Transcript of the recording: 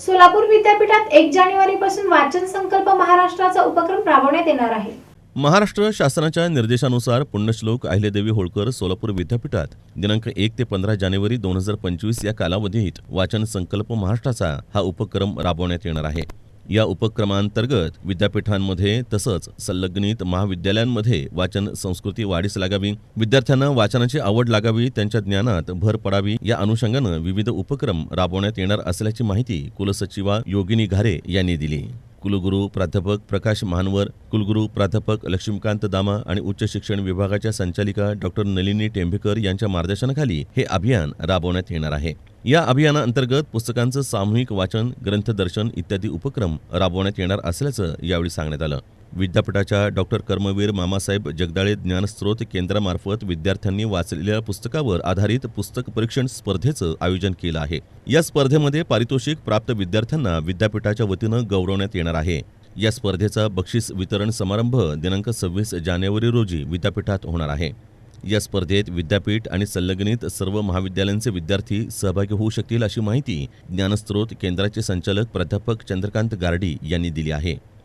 सोलापूर विद्यापीठात एक जानेवारीपासून वाचन संकल्प महाराष्ट्राचा उपक्रम राबवण्यात येणार आहे. महाराष्ट्र शासनाच्या निर्देशानुसार पुण्यश्लोक अहिल्यादेवी होळकर सोलापूर विद्यापीठात दिनांक एक ते पंधरा जानेवारी दोन हजार पंचवीस या कालावधीत वाचन संकल्प महाराष्ट्राचा हा उपक्रम राबवण्यात येणार आहे. या उपक्रमांतर्गत विद्यापीठांमध्ये तसंच संलग्नित महाविद्यालयांमध्ये वाचन संस्कृती वाढीस लागावी विद्यार्थ्यांना वाचनाची आवड लागावी त्यांच्या ज्ञानात भर पडावी या अनुषंगानं विविध उपक्रम राबवण्यात येणार असल्याची माहिती कुलसचिवा योगिनी घारे यांनी दिली. कुलगुरू प्राध्यापक प्रकाश महानवर कुलगुरू प्राध्यापक लक्ष्मीकांत दामा आणि उच्च शिक्षण विभागाच्या संचालिका डॉक्टर नलिनी टेंभेकर यांच्या मार्गदर्शनाखाली हे अभियान राबवण्यात येणार आहे. या अभियानाअंतर्गत पुस्तकांचं सामूहिक वाचन ग्रंथदर्शन इत्यादी उपक्रम राबवण्यात येणार असल्याचं यावेळी सांगण्यात आलं. विद्यापीठाच्या डॉक्टर कर्मवीर मामासाहेब जगदाळे ज्ञानस्रोत केंद्रामार्फत विद्यार्थ्यांनी वाचलेल्या पुस्तकावर आधारित पुस्तक परीक्षण स्पर्धेचं आयोजन केलं आहे. या स्पर्धेमध्ये पारितोषिक प्राप्त विद्यार्थ्यांना विद्यापीठाच्या वतीनं गौरवण्यात येणार आहे. या स्पर्धेचा बक्षीस वितरण समारंभ दिनांक सव्वीस जानेवारी रोजी विद्यापीठात होणार आहे. या स्पर्धेत विद्यापीठ आणि संलग्नित सर्व महाविद्यालयांचे विद्यार्थी सहभागी होऊ शकतील अशी माहिती ज्ञानस्रोत केंद्राचे संचालक प्राध्यापक चंद्रकांत गारडी यांनी दिली आहे.